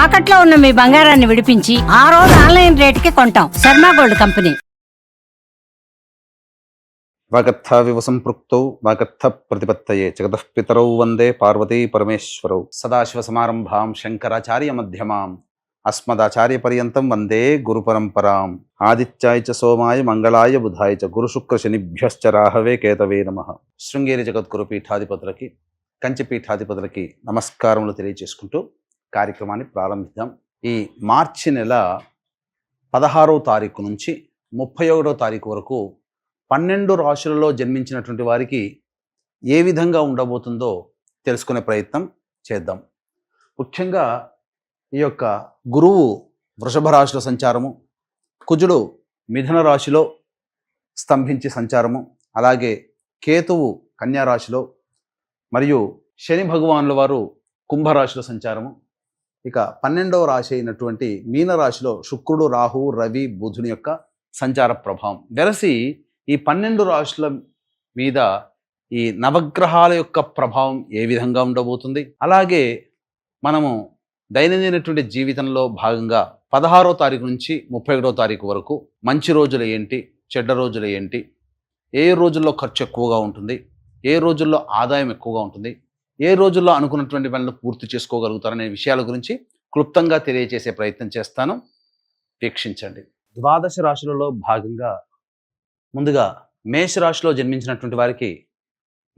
తాకట్లో ఉన్న మీ బంగారాన్ని విడిపించి ఆ రోజు ఆన్లైన్ రేటుకి కొంటాం. Sharma gold company. వాగర్థావివ సంపృక్తౌ వాగర్థ ప్రతిపత్తయే. జగతః పితరౌ వందే పార్వతీ పరమేశ్వరౌ. సదాశివ సమారంభాం శంకరాచార్య మధ్యమాం. అస్మదాచార్య పర్యంతం వందే గురు పరంపరాం. ఆదిత్యాయ చ సోమాయ మంగళాయ బుధాయ చ గురు శుక్ర శనిభ్యశ్చ రాహవే కేతవే నమ. శృంగేరి జగద్గురు పీఠాధిపతులకి కంచి పీఠాధిపతులకి నమస్కారములు తెలియజేసుకుంటూ కార్యక్రమాన్ని ప్రారంభిద్దాం. ఈ మార్చి నెల పదహారవ తారీఖు నుంచి ముప్పై ఒకటో తారీఖు వరకు పన్నెండు రాశులలో జన్మించినటువంటి వారికి ఏ విధంగా ఉండబోతుందో తెలుసుకునే ప్రయత్నం చేద్దాం. ముఖ్యంగా ఈ యొక్క గురువు వృషభ రాశిలో సంచారము కుజుడు మిథున రాశిలో స్తంభించి సంచారము అలాగే కేతువు కన్యారాశిలో మరియు శని భగవానుల వారు కుంభరాశిలో సంచారము. ఇక పన్నెండవ రాశి అయినటువంటి మీన రాశిలో శుక్రుడు రాహు రవి బుధుని యొక్క సంచార ప్రభావం. వెరసి ఈ పన్నెండు రాశుల మీద ఈ నవగ్రహాల యొక్క ప్రభావం ఏ విధంగా ఉండబోతుంది? అలాగే మనము దైనందినటువంటి జీవితంలో భాగంగా పదహారో తారీఖు నుంచి ముప్పై ఒకటో తారీఖు వరకు మంచి రోజులు ఏంటి? చెడ్డ రోజులు ఏంటి? ఏ రోజుల్లో ఖర్చు ఎక్కువగా ఉంటుంది? ఏ రోజుల్లో ఆదాయం ఎక్కువగా ఉంటుంది? ఏ రోజుల్లో అనుకున్నటువంటి పనులు పూర్తి చేసుకోగలుగుతారనే విషయాల గురించి క్లుప్తంగా తెలియజేసే ప్రయత్నం చేస్తాను. వీక్షించండి. ద్వాదశ రాశులలో భాగంగా ముందుగా మేషరాశిలో జన్మించినటువంటి వారికి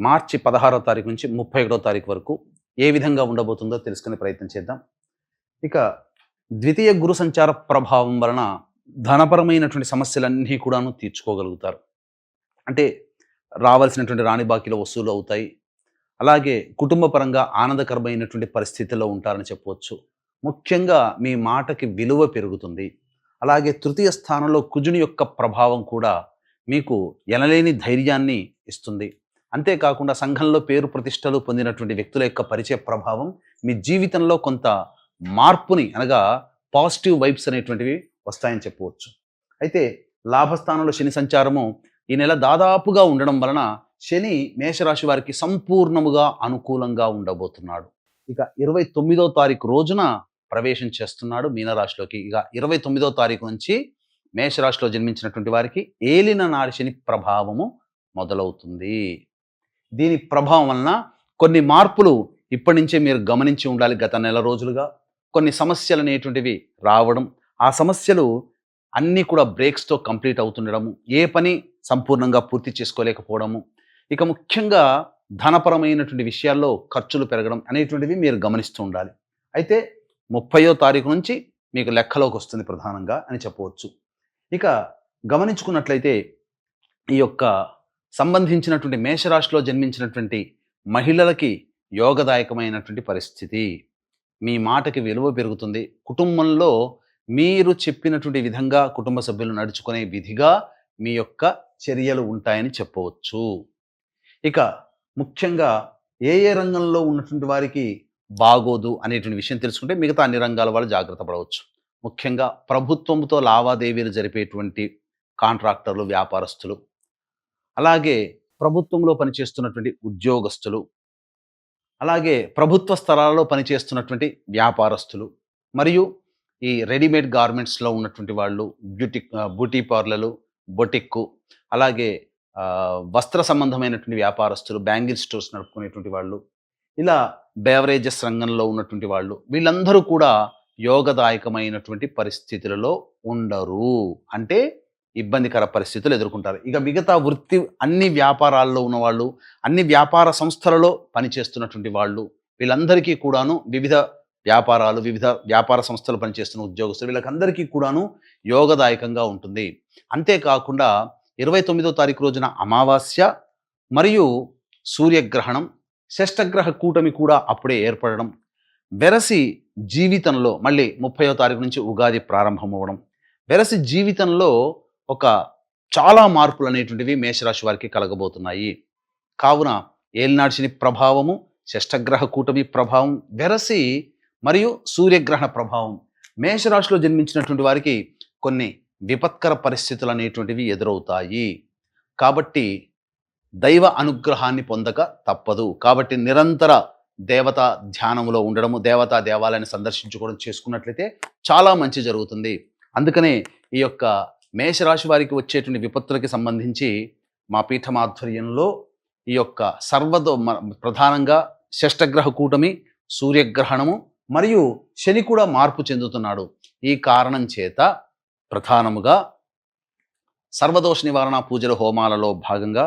మార్చి పదహారో తారీఖు నుంచి ముప్పై ఒకటో తారీఖు వరకు ఏ విధంగా ఉండబోతుందో తెలుసుకునే ప్రయత్నం చేద్దాం. ఇక ద్వితీయ గురు సంచార ప్రభావం వలన ధనపరమైనటువంటి సమస్యలన్నీ కూడాను తీర్చుకోగలుగుతారు. అంటే రావాల్సినటువంటి రాణి బాకీలో వసూలు అవుతాయి. అలాగే కుటుంబపరంగా ఆనందకరమైనటువంటి పరిస్థితిలో ఉంటారని చెప్పవచ్చు. ముఖ్యంగా మీ మాటకి విలువ పెరుగుతుంది. అలాగే తృతీయ స్థానంలో కుజుని యొక్క ప్రభావం కూడా మీకు ఎనలేని ధైర్యాన్ని ఇస్తుంది. అంతేకాకుండా సంఘంలో పేరు ప్రతిష్టలు పొందినటువంటి వ్యక్తుల యొక్క పరిచయ ప్రభావం మీ జీవితంలో కొంత మార్పుని అనగా పాజిటివ్ వైబ్స్ అనేటువంటివి వస్తాయని చెప్పవచ్చు. అయితే లాభస్థానంలో శని సంచారము ఈ నెల దాదాపుగా ఉండడం వలన శని మేషరాశి వారికి సంపూర్ణముగా అనుకూలంగా ఉండబోతున్నాడు. ఇక ఇరవై తొమ్మిదో తారీఖు రోజున ప్రవేశం చేస్తున్నాడు మీనరాశిలోకి. ఇక ఇరవై తొమ్మిదో తారీఖు నుంచి మేషరాశిలో జన్మించినటువంటి వారికి ఏలిన నాడి శని ప్రభావము మొదలవుతుంది. దీని ప్రభావం వలన కొన్ని మార్పులు ఇప్పటి నుంచే మీరు గమనించి ఉండాలి గత నెల రోజులుగా. కొన్ని సమస్యలు అనేటువంటివి రావడం ఆ సమస్యలు అన్నీ కూడా బ్రేక్స్తో కంప్లీట్ అవుతుండడము ఏ పని సంపూర్ణంగా పూర్తి చేసుకోలేకపోవడము ఇక ముఖ్యంగా ధనపరమైనటువంటి విషయాల్లో ఖర్చులు పెరగడం అనేటువంటివి మీరు గమనిస్తూ ఉండాలి. అయితే ముప్పయో తారీఖు నుంచి మీకు లెక్కలోకి వస్తుంది ప్రధానంగా అని చెప్పవచ్చు. ఇక గమనించుకున్నట్లయితే ఈ యొక్క సంబంధించినటువంటి మేషరాశిలో జన్మించినటువంటి మహిళలకి యోగదాయకమైనటువంటి పరిస్థితి. మీ మాటకి విలువ పెరుగుతుంది. కుటుంబంలో మీరు చెప్పినటువంటి విధంగా కుటుంబ సభ్యులు నడుచుకునే విధిగా మీ యొక్క చర్యలు ఉంటాయని చెప్పవచ్చు. ఇక ముఖ్యంగా ఏ ఏ రంగంలో ఉన్నటువంటి వారికి బాగోదు అనేటువంటి విషయం తెలుసుకుంటే మిగతా అన్ని రంగాల వాళ్ళు జాగ్రత్త పడవచ్చు. ముఖ్యంగా ప్రభుత్వంతో లావాదేవీలు జరిపేటువంటి కాంట్రాక్టర్లు వ్యాపారస్తులు అలాగే ప్రభుత్వంలో పనిచేస్తున్నటువంటి ఉద్యోగస్తులు అలాగే ప్రభుత్వ స్థలాలలో పనిచేస్తున్నటువంటి వ్యాపారస్తులు మరియు ఈ రెడీమేడ్ గార్మెంట్స్లో ఉన్నటువంటి వాళ్ళు బ్యూటీ బ్యూటీ పార్లర్లు బొటిక్కు అలాగే వస్త్ర సంబంధమైనటువంటి వ్యాపారస్తులు బ్యాంగిల్ స్టోర్స్ నడుపుకునేటువంటి వాళ్ళు ఇలా బేవరేజెస్ రంగంలో ఉన్నటువంటి వాళ్ళు వీళ్ళందరూ కూడా యోగదాయకమైనటువంటి పరిస్థితులలో ఉండరు. అంటే ఇబ్బందికర పరిస్థితులు ఎదుర్కొంటారు. ఇక మిగతా వృత్తి అన్ని వ్యాపారాల్లో ఉన్నవాళ్ళు అన్ని వ్యాపార సంస్థలలో పనిచేస్తున్నటువంటి వాళ్ళు వీళ్ళందరికీ కూడాను వివిధ వ్యాపారాలు వివిధ వ్యాపార సంస్థలు పనిచేస్తున్న ఉద్యోగస్తులు వీళ్ళకందరికీ కూడాను యోగదాయకంగా ఉంటుంది. అంతేకాకుండా ఇరవై తొమ్మిదో తారీఖు రోజున అమావాస్య మరియు సూర్యగ్రహణం షష్టగ్రహ కూటమి కూడా అప్పుడే ఏర్పడడం వెరసి జీవితంలో మళ్ళీ ముప్పయో తారీఖు నుంచి ఉగాది ప్రారంభం అవ్వడం వెరసి జీవితంలో ఒక చాలా మార్పులు అనేటువంటివి మేషరాశి వారికి కలగబోతున్నాయి. కావున ఏలినాడు ప్రభావము షష్టగ్రహ కూటమి ప్రభావం వెరసి మరియు సూర్యగ్రహణ ప్రభావం. మేషరాశిలో జన్మించినటువంటి వారికి కొన్ని విపత్కర పరిస్థితులు అనేటువంటివి ఎదురవుతాయి. కాబట్టి దైవ అనుగ్రహాన్ని పొందక తప్పదు. కాబట్టి నిరంతర దేవతా ధ్యానంలో ఉండడము దేవతా దేవాలయాన్ని సందర్శించుకోవడం చేసుకున్నట్లయితే చాలా మంచి జరుగుతుంది. అందుకనే ఈ యొక్క మేషరాశి వారికి వచ్చేటువంటి విపత్తులకి సంబంధించి మా పీఠం ఆధ్వర్యంలో ఈ యొక్క సర్వదో మ- ప్రధానంగా షష్టగ్రహ కూటమి సూర్యగ్రహణము మరియు శని కూడా మార్పు చెందుతున్నాడు. ఈ కారణం చేత ప్రధానముగా సర్వదోష నివారణ పూజల హోమాలలో భాగంగా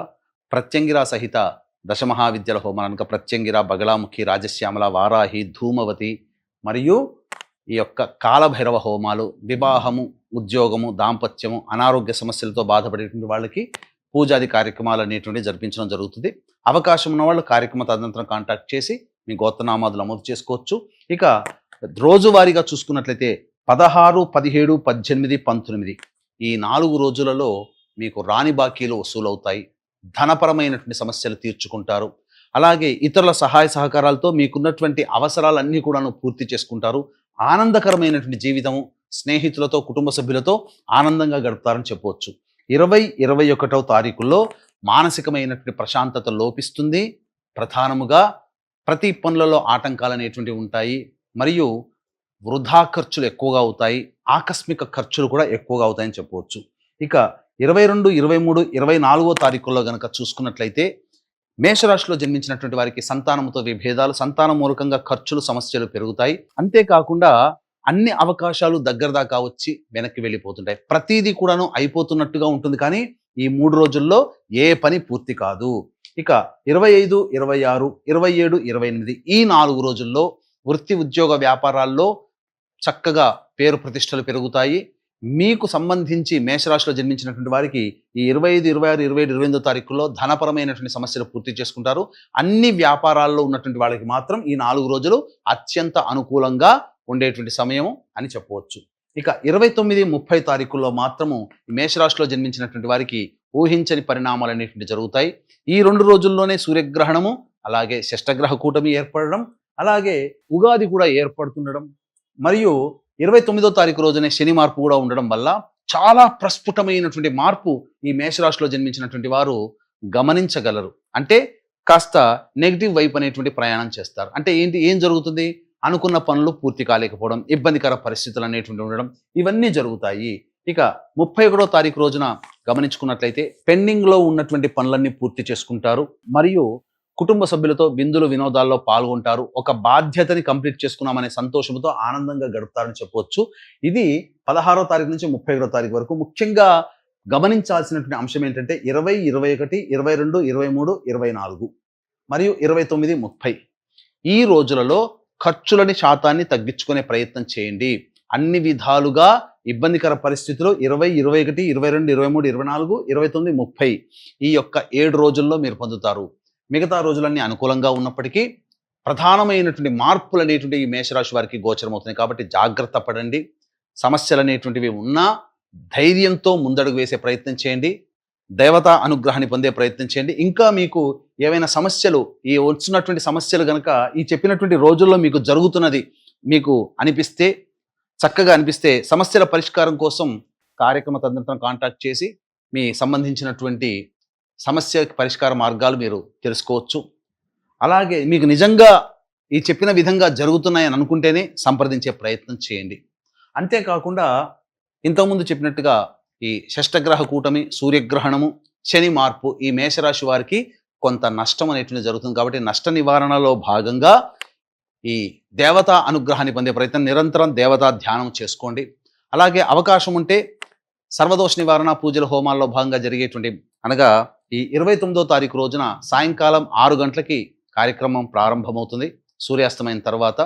ప్రత్యంగిరా సహిత దశమహావిద్యల హోమాలు అనగా ప్రత్యంగిర బగలాముఖి రాజశ్యామల వారాహి ధూమవతి మరియు ఈ యొక్క కాలభైరవ హోమాలు వివాహము ఉద్యోగము దాంపత్యము అనారోగ్య సమస్యలతో బాధపడేటువంటి వాళ్ళకి పూజాది కార్యక్రమాలు అనేటువంటివి జరిపించడం జరుగుతుంది. అవకాశం ఉన్న వాళ్ళు కార్యక్రమ తదనంతరం కాంటాక్ట్ చేసి మీ గోత్రనామాదులు నమోదు చేసుకోవచ్చు. ఇక రోజువారీగా చూసుకున్నట్లయితే పదహారు పదిహేడు పద్దెనిమిది పంతొమ్మిది ఈ నాలుగు రోజులలో మీకు రాణి బాకీలు వసూలవుతాయి. ధనపరమైనటువంటి సమస్యలు తీర్చుకుంటారు. అలాగే ఇతరుల సహాయ సహకారాలతో మీకున్నటువంటి అవసరాలన్నీ కూడాను పూర్తి చేసుకుంటారు. ఆనందకరమైనటువంటి జీవితము స్నేహితులతో కుటుంబ సభ్యులతో ఆనందంగా గడుపుతారని చెప్పవచ్చు. ఇరవై ఇరవై ఒకటవ తారీఖుల్లో మానసికమైనటువంటి ప్రశాంతత లోపిస్తుంది. ప్రధానముగా ప్రతి పనులలో ఆటంకాలు అనేటువంటివి ఉంటాయి. మరియు వృధా ఖర్చులు ఎక్కువగా అవుతాయి. ఆకస్మిక ఖర్చులు కూడా ఎక్కువగా అవుతాయని చెప్పవచ్చు. ఇక ఇరవై రెండు ఇరవై మూడు ఇరవై నాలుగో తారీఖుల్లో కనుక చూసుకున్నట్లయితే మేషరాశిలో జన్మించినటువంటి వారికి సంతానంతో విభేదాలు సంతానమూలకంగా ఖర్చులు సమస్యలు పెరుగుతాయి. అంతేకాకుండా అన్ని అవకాశాలు దగ్గర దాకా వచ్చి వెనక్కి వెళ్ళిపోతుంటాయి. ప్రతీది కూడాను అయిపోతున్నట్టుగా ఉంటుంది. కానీ ఈ మూడు రోజుల్లో ఏ పని పూర్తి కాదు. ఇక ఇరవై ఐదు ఇరవై ఆరు ఇరవై ఏడు ఇరవై ఎనిమిది ఈ నాలుగు రోజుల్లో వృత్తి ఉద్యోగ వ్యాపారాల్లో చక్కగా పేరు ప్రతిష్టలు పెరుగుతాయి. మీకు సంబంధించి మేషరాశిలో జన్మించినటువంటి వారికి ఈ ఇరవై ఐదు ఇరవై ఆరు ఇరవై ఏడు ఇరవై ఎనిమిదో తారీఖుల్లో ధనపరమైనటువంటి సమస్యలు పూర్తి చేసుకుంటారు. అన్ని వ్యాపారాల్లో ఉన్నటువంటి వాళ్ళకి మాత్రం ఈ నాలుగు రోజులు అత్యంత అనుకూలంగా ఉండేటువంటి సమయం అని చెప్పవచ్చు. ఇక ఇరవై తొమ్మిది ముప్పై తారీఖుల్లో మాత్రము మేషరాశిలో జన్మించినటువంటి వారికి ఊహించని పరిణామాలు అనేటువంటి జరుగుతాయి. ఈ రెండు రోజుల్లోనే సూర్యగ్రహణము అలాగే షష్టగ్రహ కూటమి ఏర్పడడం అలాగే ఉగాది కూడా ఏర్పడుతుండడం మరియు ఇరవై తొమ్మిదో తారీఖు రోజునే శని మార్పు కూడా ఉండడం వల్ల చాలా ప్రస్ఫుటమైనటువంటి మార్పు ఈ మేషరాశిలో జన్మించినటువంటి వారు గమనించగలరు. అంటే కాస్త నెగిటివ్ వైపు అనేటువంటి ప్రయాణం చేస్తారు. అంటే ఏంటి ఏం జరుగుతుంది? అనుకున్న పనులు పూర్తి కాలేకపోవడం ఇబ్బందికర పరిస్థితులు అనేటువంటి ఉండడం ఇవన్నీ జరుగుతాయి. ఇక ముప్పై ఒకటో తారీఖు రోజున గమనించుకున్నట్లయితే పెండింగ్లో ఉన్నటువంటి పనులన్నీ పూర్తి చేసుకుంటారు. మరియు కుటుంబ సభ్యులతో విందులు వినోదాల్లో పాల్గొంటారు. ఒక బాధ్యతని కంప్లీట్ చేసుకున్నామనే సంతోషంతో ఆనందంగా గడుపుతారని చెప్పవచ్చు ఇది పదహారో తారీఖు నుంచి ముప్పై ఒకటో తారీఖు వరకు ముఖ్యంగా గమనించాల్సినటువంటి అంశం ఏంటంటే ఇరవై ఇరవై ఒకటి ఇరవై రెండు ఇరవై మూడు ఇరవై నాలుగు మరియు ఇరవై తొమ్మిది ముప్పై ఈ రోజులలో ఖర్చులని శాతాన్ని తగ్గించుకునే ప్రయత్నం చేయండి. అన్ని విధాలుగా ఇబ్బందికర పరిస్థితులు ఇరవై ఇరవై ఒకటి ఇరవై రెండు ఇరవై మూడు ఇరవై నాలుగు ఇరవై తొమ్మిది ముప్పై ఈ యొక్క ఏడు రోజుల్లో మీరు పొందుతారు. మిగతా రోజులన్నీ అనుకూలంగా ఉన్నప్పటికీ ప్రధానమైనటువంటి మార్పులు అనేటువంటి ఈ మేషరాశి వారికి గోచరమవుతున్నాయి. కాబట్టి జాగ్రత్త పడండి. సమస్యలు అనేటువంటివి ఉన్నా ధైర్యంతో ముందడుగు వేసే ప్రయత్నం చేయండి. దేవతా అనుగ్రహాన్ని పొందే ప్రయత్నం చేయండి. ఇంకా మీకు ఏవైనా సమస్యలు ఈ వచ్చినటువంటి సమస్యలు కనుక ఈ చెప్పినటువంటి రోజుల్లో మీకు జరుగుతున్నది మీకు అనిపిస్తే చక్కగా అనిపిస్తే సమస్యల పరిష్కారం కోసం కార్యక్రమ తదనంతరం కాంటాక్ట్ చేసి మీ సంబంధించినటువంటి సమస్య పరిష్కార మార్గాలు మీరు తెలుసుకోవచ్చు. అలాగే మీకు నిజంగా ఈ చెప్పిన విధంగా జరుగుతున్నాయని అనుకుంటేనే సంప్రదించే ప్రయత్నం చేయండి. అంతేకాకుండా ఇంతకుముందు చెప్పినట్టుగా ఈ షష్టగ్రహ కూటమి సూర్యగ్రహణము శని మార్పు ఈ మేషరాశి వారికి కొంత నష్టం అనేటువంటి జరుగుతుంది కాబట్టి నష్ట నివారణలో భాగంగా ఈ దేవతా అనుగ్రహాన్ని పొందే ప్రయత్నం నిరంతరం దేవతా ధ్యానం చేసుకోండి. అలాగే అవకాశం ఉంటే సర్వదోష నివారణ పూజల హోమాల్లో భాగంగా జరిగేటువంటి అనగా ఈ ఇరవై తొమ్మిదో తారీఖు రోజున సాయంకాలం ఆరు గంటలకి కార్యక్రమం ప్రారంభమవుతుంది. సూర్యాస్తమైన తర్వాత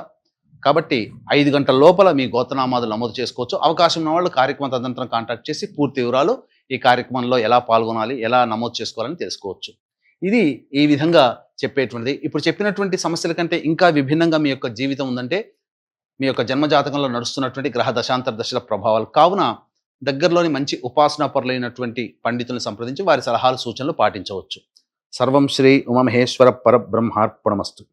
కాబట్టి ఐదు గంటల లోపల మీ గోతనామాదులు నమోదు చేసుకోవచ్చు. అవకాశం ఉన్న వాళ్ళు కార్యక్రమం తదనంతరం కాంటాక్ట్ చేసి పూర్తి వివరాలు ఈ కార్యక్రమంలో ఎలా పాల్గొనాలి ఎలా నమోదు చేసుకోవాలని తెలుసుకోవచ్చు. ఇది ఈ విధంగా చెప్పేటువంటిది. ఇప్పుడు చెప్పినటువంటి సమస్యల కంటే ఇంకా విభిన్నంగా మీ యొక్క జీవితం ఉందంటే మీ యొక్క జన్మజాతకంలో నడుస్తున్నటువంటి గ్రహ దశాంతర దశల ప్రభావాలు. కావున దగ్గరలోని మంచి ఉపాసనా పరులైనటువంటి పండితులను సంప్రదించి వారి సలహాలు సూచనలు పాటించవచ్చు. సర్వం శ్రీ ఉమమహేశ్వర పరబ్రహ్మార్పణమస్తు.